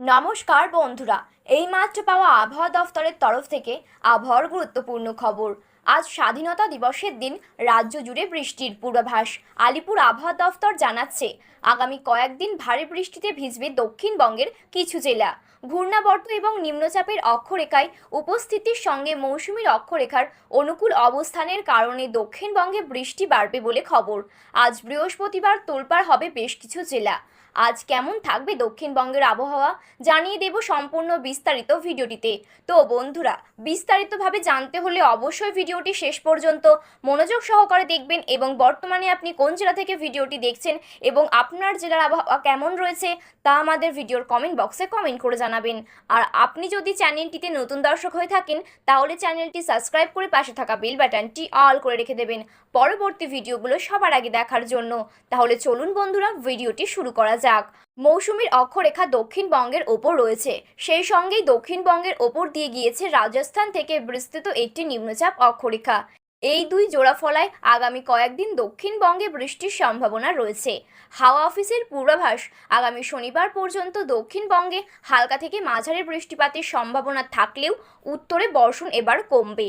নমস্কার বন্ধুরা এইমাত্র পাওয়া আবহাওয়া দফতরের তরফ থেকে আবহাওয়ার গুরুত্বপূর্ণ খবর। আজ স্বাধীনতা দিবসের দিন রাজ্য জুড়ে বৃষ্টির পূর্বাভাস। আলিপুর আবহাওয়া দফতর জানাচ্ছে, আগামী কয়েকদিন ভারী বৃষ্টিতে ভিজবে দক্ষিণবঙ্গের কিছু জেলা। ঘূর্ণাবর্ত এবং নিম্নচাপের অক্ষরেখায় উপস্থিতির সঙ্গে মৌসুমীর অক্ষরেখার অনুকূল অবস্থানের কারণে দক্ষিণবঙ্গে বৃষ্টি বাড়বে বলে খবর। আজ বৃহস্পতিবার তোলপাড় হবে বেশ কিছু জেলা। আজ কেমন থাকবে দক্ষিণবঙ্গের আবহাওয়া? জানিয়ে দেব সম্পূর্ণ বিস্তারিত ভিডিওটিতে। তো বন্ধুরা, বিস্তারিতভাবে জানতে হলে অবশ্যই ভিডিওটি শেষ পর্যন্ত মনোযোগ সহকারে দেখবেন এবং বর্তমানে আপনি কোন জেলা থেকে ভিডিওটি দেখছেন এবং আপনার জেলার আবহাওয়া কেমন রয়েছে তা আমাদের ভিডিওর কমেন্ট বক্সে কমেন্ট করে জানাবেন। আর আপনি যদি চ্যানেলটিতে নতুন দর্শক হয়ে থাকেন, তাহলে চ্যানেলটি সাবস্ক্রাইব করে পাশে থাকা বেল বাটনটি অল করে রেখে দেবেন পরবর্তী ভিডিওগুলো সবার আগে দেখার জন্য। তাহলে চলুন বন্ধুরা, ভিডিওটি শুরু করা যাক। মৌসুমীর অক্ষরেখা দক্ষিণবঙ্গের ওপর রয়েছে। সেই সঙ্গেই দক্ষিণবঙ্গের ওপর দিয়ে গিয়েছে রাজস্থান থেকে বিস্তৃত একটি নিম্নচাপ অক্ষরেখা। এই দুই জোড়াফলায় আগামী কয়েকদিন দক্ষিণবঙ্গে বৃষ্টির সম্ভাবনা রয়েছে। হাওয়া অফিসের পূর্বাভাস, আগামী শনিবার পর্যন্ত দক্ষিণবঙ্গে হালকা থেকে মাঝারি বৃষ্টিপাতের সম্ভাবনা থাকলেও উত্তরে বর্ষণ এবার কমবে।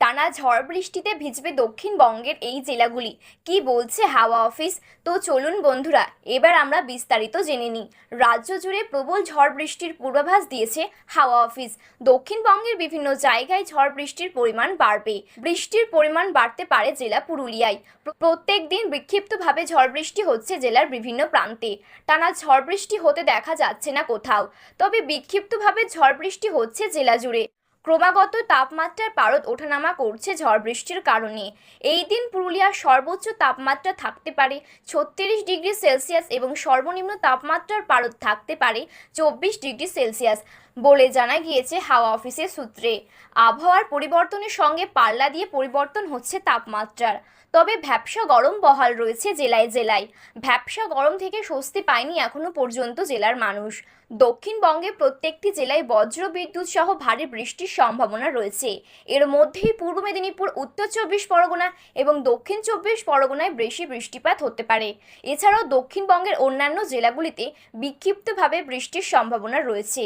টানা ঝড় বৃষ্টিতে ভিজবে দক্ষিণবঙ্গের এই জেলাগুলি। কি বলছে হাওয়া অফিস? তো চলুন বন্ধুরা, এবার আমরা বিস্তারিত জেনে নিই। রাজ্য জুড়ে প্রবল ঝড় বৃষ্টির পূর্বাভাস দিয়েছে হাওয়া অফিস। দক্ষিণবঙ্গের বিভিন্ন জায়গায় ঝড় বৃষ্টির পরিমাণ বাড়বে। বৃষ্টির পরিমাণ বাড়তে পারে জেলা পুরুলিয়ায়। প্রত্যেক দিন বিক্ষিপ্তভাবে ঝড় বৃষ্টি হচ্ছে জেলার বিভিন্ন প্রান্তে। টানা ঝড় বৃষ্টি হতে দেখা যাচ্ছে না কোথাও। তবে বিক্ষিপ্তভাবে ঝড় বৃষ্টি হচ্ছে জেলা জুড়ে। ক্রমাগত তাপমাত্রার পারদ ওঠানামা করছে ঝড় বৃষ্টির কারণে। এই দিন পুরুলিয়ার সর্বোচ্চ তাপমাত্রা থাকতে পারে ছত্রিশ ডিগ্রি সেলসিয়াস এবং সর্বনিম্ন তাপমাত্রার পারদ থাকতে পারে চব্বিশ ডিগ্রি সেলসিয়াস। বলে জানা গিয়েছে হাওয়া অফিসের সূত্রে। আবহাওয়ার পরিবর্তনের সঙ্গে পাল্লা দিয়ে পরিবর্তন হচ্ছে তাপমাত্রার। তবে ভ্যাপসা গরম বহাল রয়েছে জেলায় জেলায়। ভ্যাপসা গরম থেকে স্বস্তি পায়নি এখনও পর্যন্ত জেলার মানুষ। দক্ষিণবঙ্গে প্রত্যেকটি জেলায় বজ্র বিদ্যুৎ সহ ভারী বৃষ্টির সম্ভাবনা রয়েছে। এর মধ্যেই পূর্ব মেদিনীপুর, উত্তর চব্বিশ পরগনা এবং দক্ষিণ চব্বিশ পরগনায় বেশি বৃষ্টিপাত হতে পারে। এছাড়াও দক্ষিণবঙ্গের অন্যান্য জেলাগুলিতে বিক্ষিপ্তভাবে বৃষ্টির সম্ভাবনা রয়েছে।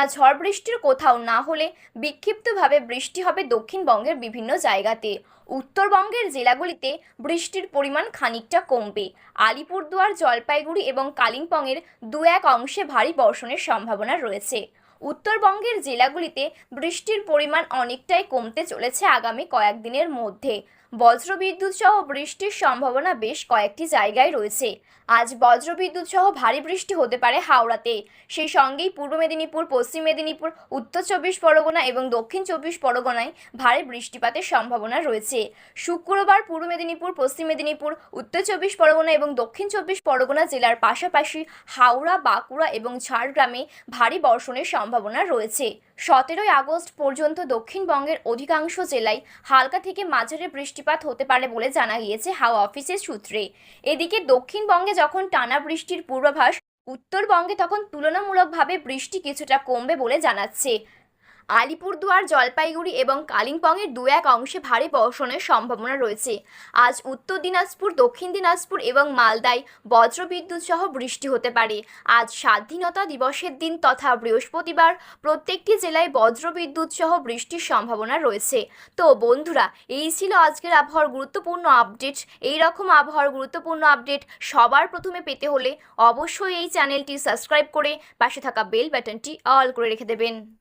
টানা ঝড় বৃষ্টির কোথাও না হলে বিক্ষিপ্তভাবে বৃষ্টি হবে দক্ষিণবঙ্গের বিভিন্ন জায়গাতে। উত্তরবঙ্গের জেলাগুলিতে বৃষ্টির পরিমাণ খানিকটা কমবে। আলিপুরদুয়ার, জলপাইগুড়ি এবং কালিম্পংয়ের দু এক অংশে ভারী বর্ষণের সম্ভাবনা রয়েছে। উত্তরবঙ্গের জেলাগুলিতে বৃষ্টির পরিমাণ অনেকটাই কমতে চলেছে আগামী কয়েকদিনের মধ্যে। বজ্রবিদ্যুৎ সহ বৃষ্টির সম্ভাবনা বেশ কয়েকটি জায়গায় রয়েছে। আজ বজ্রবিদ্যুৎ সহ ভারী বৃষ্টি হতে পারে হাওড়াতে। সেই সঙ্গেই পূর্ব মেদিনীপুর, পশ্চিম মেদিনীপুর, উত্তর চব্বিশ পরগনা এবং দক্ষিণ চব্বিশ পরগনায় ভারী বৃষ্টিপাতের সম্ভাবনা রয়েছে। শুক্রবার পূর্ব মেদিনীপুর, পশ্চিম মেদিনীপুর, উত্তর চব্বিশ পরগনা এবং দক্ষিণ চব্বিশ পরগনা জেলার পাশাপাশি হাওড়া, বাঁকুড়া এবং ঝাড়গ্রামে ভারী বর্ষণের সম্ভাবনা রয়েছে। সতেরোই আগস্ট পর্যন্ত দক্ষিণবঙ্গের অধিকাংশ জেলায় হালকা থেকে মাঝারি বৃষ্টিপাত হতে পারে বলে জানা গিয়েছে হাওয়া অফিসের সূত্রে। এদিকে দক্ষিণবঙ্গে যখন টানা বৃষ্টির পূর্বাভাস, উত্তরবঙ্গে তখন তুলনামূলকভাবে বৃষ্টি কিছুটা কমবে বলে জানাচ্ছে। আলিপুরদুয়ার, জলপাইগুড়ি এবং কালিম্পংয়ের দু এক অংশে ভারী বর্ষণের সম্ভাবনা রয়েছে। আজ উত্তর দিনাজপুর, দক্ষিণ দিনাজপুর এবং মালদায় বজ্রবিদ্যুৎ সহ বৃষ্টি হতে পারে। আজ স্বাধীনতা দিবসের দিন তথা বৃহস্পতিবার প্রত্যেকটি জেলায় বজ্রবিদ্যুৎ সহ বৃষ্টির সম্ভাবনা রয়েছে। তো বন্ধুরা, এই ছিল আজকের আবহাওয়ার গুরুত্বপূর্ণ আপডেট। এই রকম আবহাওয়ার গুরুত্বপূর্ণ আপডেট সবার প্রথমে পেতে হলে অবশ্যই এই চ্যানেলটি সাবস্ক্রাইব করে পাশে থাকা বেল বাটনটি অল করে রেখে দেবেন।